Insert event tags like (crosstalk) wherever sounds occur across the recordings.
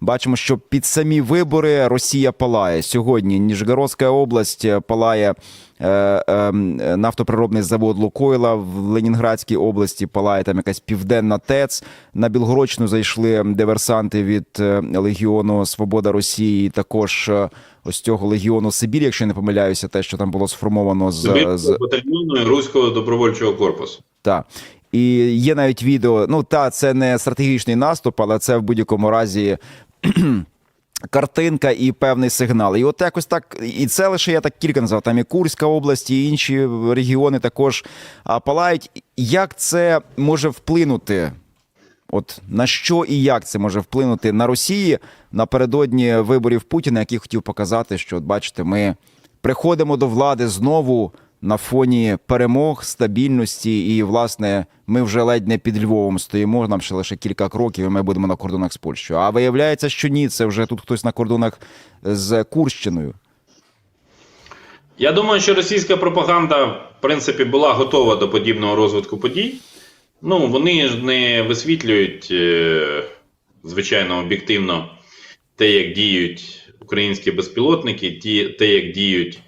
бачимо, що під самі вибори Росія палає сьогодні. Ніжгородська область е, палає. е, е, Нафтоприробний завод Лукойла в Ленінградській області палає там якась південна ТЕЦ. На Білгородщину зайшли диверсанти від е, Легіону Свобода Росії. Також е, ось цього Легіону Сибір, якщо я не помиляюся, те, що там було сформовано з, з батальйону Руського добровольчого корпусу. та. І є навіть відео. Ну, та, це не стратегічний наступ, але це в будь-якому разі (clears throat) картинка і певний сигнал. І от якось так, і це лише я так кілька назвав. Там і Курська область, і інші регіони також палають. Як це може вплинути? От на що і як це може вплинути на Росії напередодні виборів Путіна, який хотів показати, що от бачите, ми приходимо до влади знову на фоні перемог, стабільності, і власне ми вже ледь не під Львовом стоїмо. Нам ще лише кілька кроків, і ми будемо на кордонах з Польщею. А виявляється, що ні, це вже тут хтось на кордонах з Курщиною. Я думаю, що російська пропаганда, в принципі, була готова до подібного розвитку подій. Ну, вони ж не висвітлюють, е, звичайно, об'єктивно те, як діють українські безпілотники, те, як діють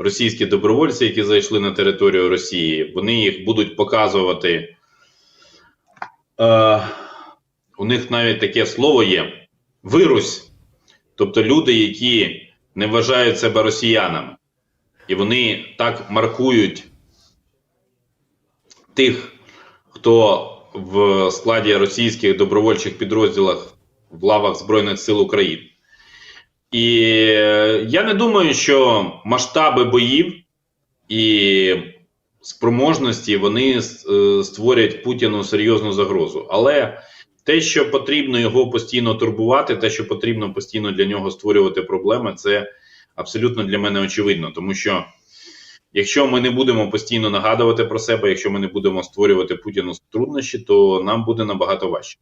російські добровольці, які зайшли на територію Росії. Вони їх будуть показувати. Е, у них навіть таке слово є: вирусь. Тобто люди, які не вважають себе росіянами. І вони так маркують тих, хто в складі російських добровольчих підрозділах в лавах Збройних сил України. І е, я не думаю, що масштаби боїв і спроможності вони е, створять Путіну серйозну загрозу. Але те, що потрібно його постійно турбувати, те, що потрібно постійно для нього створювати проблеми, це абсолютно для мене очевидно, тому що якщо ми не будемо постійно нагадувати про себе, якщо ми не будемо створювати Путіну труднощі, то нам буде набагато важче.